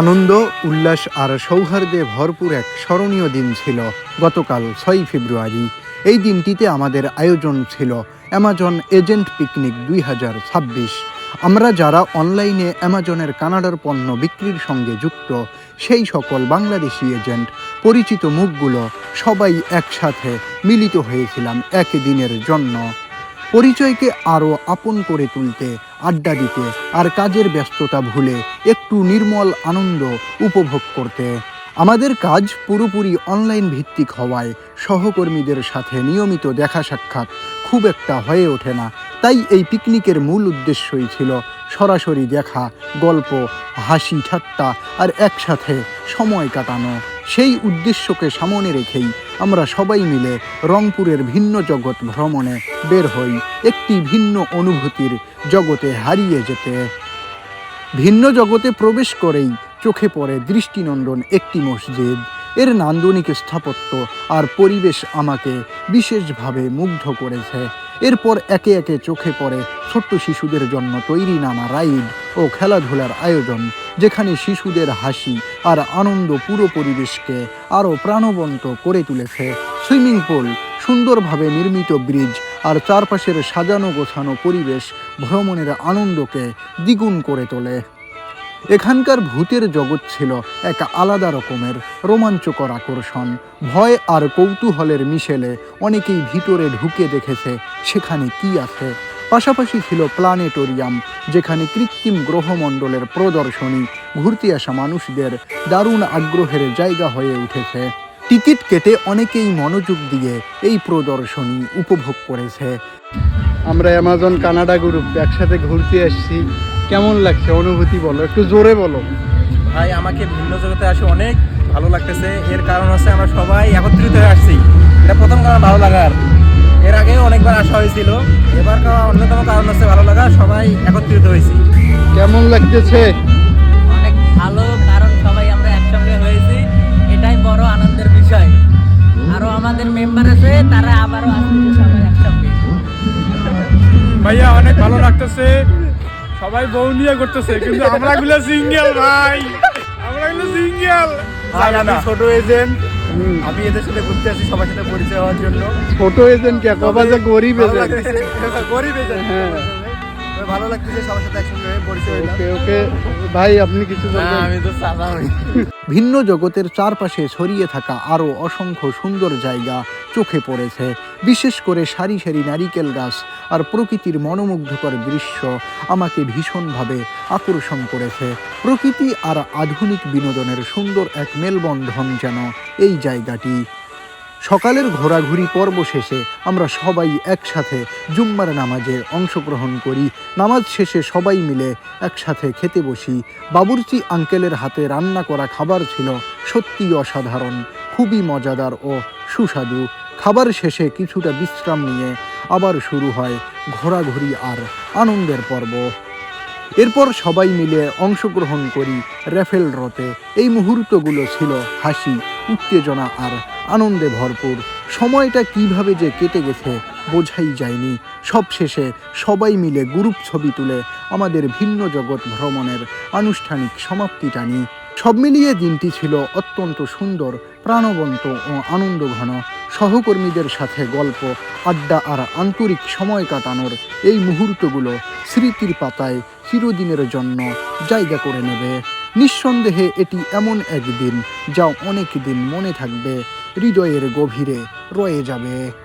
আনন্দ, উল্লাস আর সৌহার্দে ভরপুর এক স্মরণীয় দিন ছিল গতকাল ছয়ই ফেব্রুয়ারি। এই দিনটিতে আমাদের আয়োজন ছিল অ্যামাজন এজেন্ট পিকনিক দুই হাজার ছাব্বিশ। আমরা যারা অনলাইনে অ্যামাজনের কানাডার পণ্য বিক্রির সঙ্গে যুক্ত, সেই সকল বাংলাদেশি এজেন্ট, পরিচিত মুখগুলো সবাই একসাথে মিলিত হয়েছিলাম এক দিনের জন্য। পরিচয়কে আরও আপন করে তুলতে আড্ডা দিতে আর কাজের ব্যস্ততা ভুলে একটু নির্মল আনন্দ উপভোগ করতে। আমাদের কাজ পুরোপুরি অনলাইন ভিত্তিক হওয়ায় সহকর্মীদের সাথে নিয়মিত দেখা সাক্ষাৎ খুব একটা হয়ে ওঠে না। তাই এই পিকনিকের মূল উদ্দেশ্যই ছিল সরাসরি দেখা, গল্প, হাসি ঠাট্টা আর একসাথে সময় কাটানো। সেই উদ্দেশ্যকে সামনে রেখেই আমরা সবাই মিলে রংপুরের ভিন্ন জগৎ ভ্রমণে বের হই, একটি ভিন্ন অনুভূতির জগতে হারিয়ে যেতে। ভিন্ন জগতে প্রবেশ করেই চোখে পড়ে দৃষ্টিনন্দন একটি মসজিদ। এর নান্দনিক স্থাপত্য আর পরিবেশ আমাকে বিশেষভাবে মুগ্ধ করেছে। এরপর একে একে চোখে পড়ে ছোট্ট শিশুদের জন্য তৈরি নানা রাইড ও খেলাধুলার আয়োজন, যেখানে শিশুদের হাসি আর আনন্দ পুরো পরিবেশকে আরও প্রাণবন্ত করে তুলেছে। সুইমিং পুল, সুন্দরভাবে নির্মিত ব্রিজ আর চারপাশের সাজানো গোছানো পরিবেশ ভ্রমণের আনন্দকে দ্বিগুণ করে তোলে। এখানকার ভূতের জগৎ ছিল এক আলাদা রকমের রোমাঞ্চকর আকর্ষণ। ভয় আর কৌতূহলের মিশেলে অনেকেই ভিতরে ঢুকে দেখেছে সেখানে কি আছে। পাশাপাশি ছিল প্ল্যানেটোরিয়াম যেখানে কৃত্রিম গ্রহমণ্ডলের প্রদর্শনী ঘুরতে আসা মানুষদের দারুণ আগ্রহের জায়গা হয়ে উঠেছে। টিকিট কেটে অনেকেই মনোযোগ দিয়ে এই প্রদর্শনী উপভোগ করেছে। আমরা অ্যামাজন কানাডা গ্রুপ একসাথে ঘুরতে আসছি কেমন লাগছে? অনুভূতি বলো একটু জোরে বলো। ভাই আমাকে ভিন্ন জগতে আসে অনেক ভালো লাগতেছে। এর কারণ হচ্ছে আমরা সবাই একত্রিত হয়ে আসছি। এটা প্রথম কারণ ভালো লাগার। এর আগেও অনেকবার আসা হয়েছিল। এবার অন্যতম কারণ হচ্ছে ভালো লাগা সবাই একত্রিত হয়েছি। কেমন লাগতেছে? অনেক ভালো কারণ সবাই আমরা একসঙ্গে হয়েছি। এটাই বড় আনন্দের বিষয়। আরও আমাদের মেম্বার আছে তারা আবারও আসছে সবাই একসঙ্গে। ভাইয়া অনেক ভালো লাগতেছে। সবাই বউ নিয়ে করতেছে কিন্তু আমরা গুলো সিঙ্গেল ভাই। আমরা গুলো সিঙ্গেল ভাই আমি ছোট এজেন্ট আমি এদের সাথে ঘুরতে আসি সবার সাথে পরিচয় হওয়ার জন্য। ছোট এজেন্ট কে কবা যে গরিব এজেন্ট গরিব এজেন্ট হ্যাঁ। ভালো লাগতেছে সবার সাথে একসঙ্গে পরিচয় ওকে ওকে। ভাই আপনি কিছু বলবেন? আমি তো সাদা ভিন্ন জগতের চারপাশে ছড়িয়ে থাকা আরও অসংখ্য সুন্দর জায়গা চোখে পড়েছে। বিশেষ করে সারি সারি নারিকেল গাছ আর প্রকৃতির মনোমুগ্ধকর দৃশ্য আমাকে ভীষণভাবে আকর্ষণ করেছে। প্রকৃতি আর আধুনিক বিনোদনের সুন্দর এক মেলবন্ধন যেন এই জায়গাটি। সকালের ঘোরাঘুরি পর্ব শেষে আমরা সবাই একসাথে জুম্মার নামাজে অংশগ্রহণ করি। নামাজ শেষে সবাই মিলে একসাথে খেতে বসি। বাবুর্চি আঙ্কেলের হাতে রান্না করা খাবার ছিল সত্যি অসাধারণ, খুবই মজাদার ও সুস্বাদু। খাবার শেষে কিছুটা বিশ্রাম নিয়ে আবার শুরু হয় ঘোরাঘুরি আর আনন্দের পর্ব। এরপর সবাই মিলে অংশগ্রহণ করি র্যাফেল রতে এই মুহূর্তগুলো ছিল হাসি, উত্তেজনা আর আনন্দে ভরপুর। সময়টা কীভাবে যে কেটে গেছে বোঝাই যায়নি। সবশেষে সবাই মিলে গ্রুপ ছবি তুলে আমাদের ভিন্ন জগৎ ভ্রমণের আনুষ্ঠানিক সমাপ্তি টানি। সব মিলিয়ে দিনটি ছিল অত্যন্ত সুন্দর, প্রাণবন্ত ও আনন্দঘন। সহকর্মীদের সাথে গল্প, আড্ডা আর আন্তরিক সময় কাটানোর এই মুহূর্তগুলো স্মৃতির পাতায় চিরদিনের জন্য জায়গা করে নেবে। নিঃসন্দেহে এটি এমন একদিন যা অনেক দিন মনে থাকবে, হৃদয়ের গভীরে রয়ে যাবে।